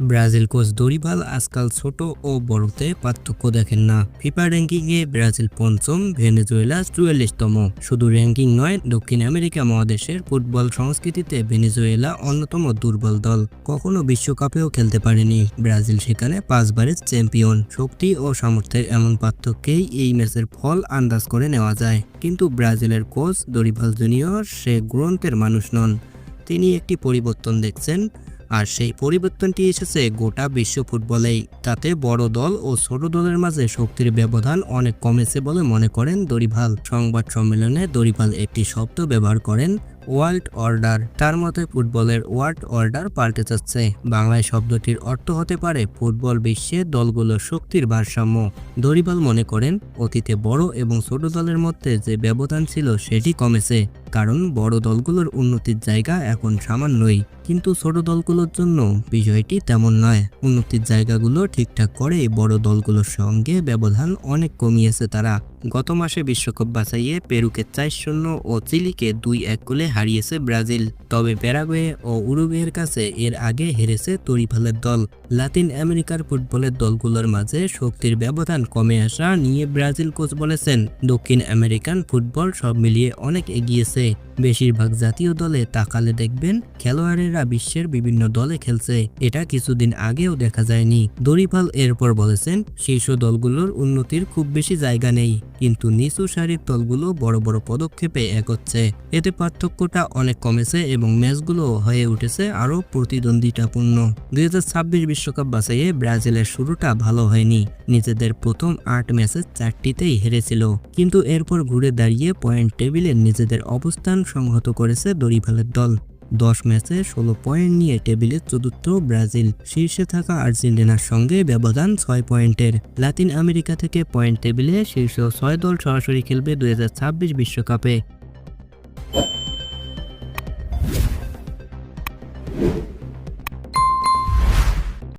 Brazil coach Dorival আজকাল ছোট ও বড়তে পার্থক্য দেখেন না। ফিফা র্যাঙ্কিংয়ে ব্রাজিল পঞ্চম, ভেনেজুয়েলা চুয়াল্লিশতম। শুধু র্যাঙ্কিং নয়, দক্ষিণ আমেরিকা মহাদেশের ফুটবল সংস্কৃতিতে ভেনেজুয়েলা অন্যতম দুর্বল দল। কখনো বিশ্বকাপেও খেলতে পারেনি। ব্রাজিল সেখানে পাঁচবারের চ্যাম্পিয়ন। শক্তি ও সামর্থ্যের এমন পার্থক্যেই এই ম্যাচের ফল আন্দাজ করে নেওয়া যায়। কিন্তু ব্রাজিলের কোচ দরিভাল জুনিয়র সে গ্রন্থের মানুষ নন। তিনি একটি পরিবর্তন দেখছেন। আর সেই পরিবর্তনটি এসেছে গোটা বিশ্ব ফুটবলেই। তাতে বড় দল ও ছোট দলের মাঝে শক্তির ব্যবধান অনেক কমেছে বলে মনে করেন দরিভাল। সংবাদ সম্মেলনে দরিভাল একটি শব্দ ব্যবহার করেন ওয়ার্ল্ড অর্ডার। তার মতে, ফুটবলের ওয়ার্ল্ড অর্ডার পাল্টে যাচ্ছে। বাংলায় শব্দটির অর্থ হতে পারে ফুটবল বিশ্বে দলগুলোর শক্তির ভারসাম্য। দরিবাল মনে করেন, অতীতে বড় এবং ছোট দলের মধ্যে যে ব্যবধান ছিল সেটি কমেছে, কারণ বড় দলগুলোর উন্নতির জায়গা এখন সামান্যই। কিন্তু ছোট দলগুলোর জন্য বিষয়টি তেমন নয়। উন্নতির জায়গাগুলো ঠিকঠাক করে বড় দলগুলোর সঙ্গে ব্যবধান অনেক কমিয়েছে তারা। গত মাসে বিশ্বকাপ বাছাইয়ে পেরুকে চার শূন্য ও চিলিকে দুই এক গোলে হারিয়েছে ব্রাজিল। তবে প্যারাগুয়ে ও উরুগুয়ের কাছে এর আগে হেরেছে তরিফালের দল। লাতিন আমেরিকার ফুটবলের দলগুলোর মাঝে শক্তির ব্যবধান কমে আসা নিয়ে ব্রাজিল কোচ বলেছেন, দক্ষিণ আমেরিকান ফুটবল সব মিলিয়ে অনেক এগিয়েছে। বেশিরভাগ জাতীয় দলে তাকালে দেখবেন, খেলোয়াড়েরা বিশ্বের বিভিন্ন দলে খেলছে। এটা কিছুদিন আগেও দেখা যায়নি। দরিপাল এরপর বলেছেন, শীর্ষ দলগুলোর উন্নতির খুব বেশি জায়গা নেই। কিন্তু নিচু সারির দলগুলো বড় বড় পদক্ষেপে এগোচ্ছে। এতে পার্থক্যটা অনেক কমেছে এবং ম্যাচগুলো হয়ে উঠেছে আরও প্রতিদ্বন্দ্বিতাপূর্ণ। দুই হাজার বিশ্বকাপ বাছাইয়ে ব্রাজিলের শুরুটা ভালো হয়নি। নিজেদের প্রথম আট ম্যাচের চারটিতেই হেরেছিল। কিন্তু এরপর ঘুরে দাঁড়িয়ে পয়েন্ট টেবিলে নিজেদের অবস্থান সংহত করেছে দরিভালের দল। দশ ম্যাচে ষোলো পয়েন্ট নিয়ে টেবিলে চতুর্থ ব্রাজিল। শীর্ষে থাকা আর্জেন্টিনার সঙ্গে ব্যবধান ছয় পয়েন্টের। লাতিন আমেরিকা থেকে পয়েন্ট টেবিলে শীর্ষ ছয় দল সরাসরি খেলবে দুই বিশ্বকাপে। Thank you.